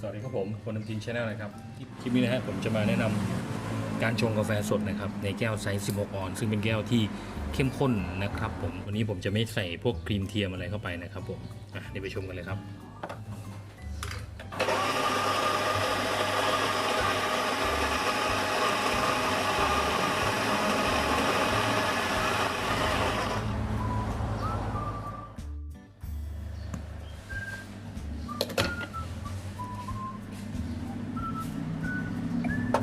สวัสดีครับผมคนนำทินชาแนลนะครับคลิปนี้นะฮะผมจะมาแนะนำการชงกาแฟสดนะครับในแก้วไซส์ 16 ออนซึ่งเป็นแก้วที่เข้มข้นนะครับผมวันนี้ผมจะไม่ใส่พวกครีมเทียมอะไรเข้าไปนะครับผมอะเดี๋ยวไปชมกันเลยครับ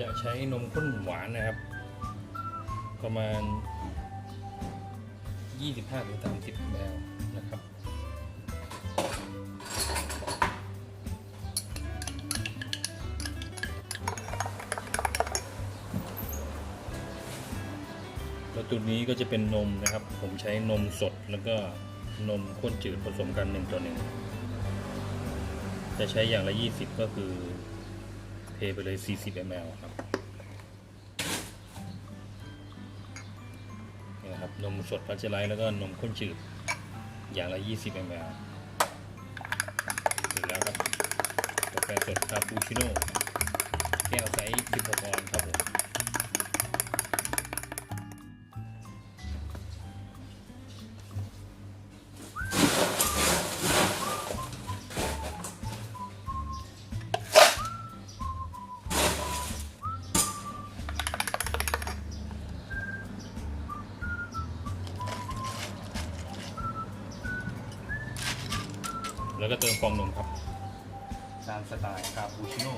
จะใช้นมข้นหวานนะครับ ประมาณ 25-30 แมลนะครับแล้วตัวนี้ก็จะเป็นนมนะครับ ผมใช้นมสดแล้วก็นมข้นจืดผสมกันหนึ่งต่อหนึ่งจะใช้อย่างละ 20 ก็คือ ทไปเลย 40 ml ครับนี่นะครับ นมสดพัชไลท์แล้วก็นมข้นจืด อย่างละ 20 ml เสร็จแล้วครับกาแฟสดคาปูชิโน่แก้วไซส์16ออนครับผม แล้วก็เติมฟองนมครับ ตามสไตล์คาปูชิโน่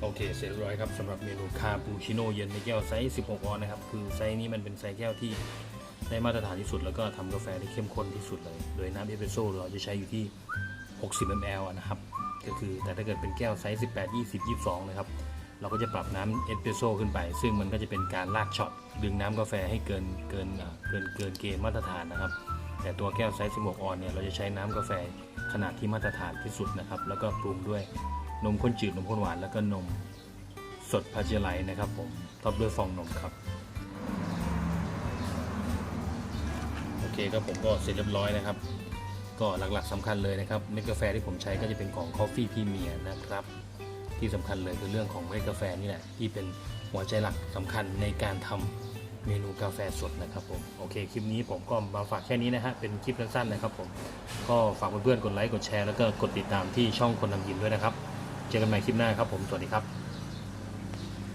โอเค เสร็จเรียบร้อยครับสำหรับเมนูคาปูชิโน่เย็นในแก้วไซส์ 16 ออนซ์นะครับ คือไซส์นี้มันเป็นไซส์แก้วที่ได้มาตรฐานที่สุด แล้วก็ทำกาแฟได้เข้มข้นที่สุดเลย โดยน้ำเอสเปรสโซ่เราจะใช้อยู่ที่ 60 ml อะนะครับ ก็คือแต่ถ้าเกิดเป็นแก้วไซส์ 18 20 22 นะครับ เราก็จะปรับน้ำเอสเปรสโซ่ขึ้นไป ซึ่งมันก็จะเป็นการลากช็อตดึงน้ำกาแฟให้เกินเกินเกินเกินเกณฑ์มาตรฐานนะครับ แต่ตัวแก้วไซส์16ออนเนี่ยเราจะใช้น้ำกาแฟขนาดที่มาตรฐานที่สุดนะครับ แล้วก็ปรุงด้วยนมข้นจืดนมข้นหวานแล้วก็นมสดพาเจไลนะครับผมท็อปด้วยฟองนมครับโอเคครับผมก็เสร็จเรียบร้อยนะครับ ก็หลักๆสำคัญเลยนะครับเม็ดกาแฟที่ผมใช้ก็จะเป็นของ Coffee Premier นะครับ ที่สำคัญเลยคือเรื่องของเมล็ดกาแฟนี่แหละที่เป็นหัวใจหลักสำคัญในการทำเมนูกาแฟสดนะครับผมโอเคคลิปนี้ผมก็มาฝากแค่นี้นะฮะเป็นคลิปสั้นๆนะครับผมก็ฝากเพื่อนๆกดไลค์กดแชร์แล้วก็กดติดตามที่ช่องคนทำยินด้วยนะครับ เจอกันใหม่คลิปหน้าครับผมสวัสดีครับ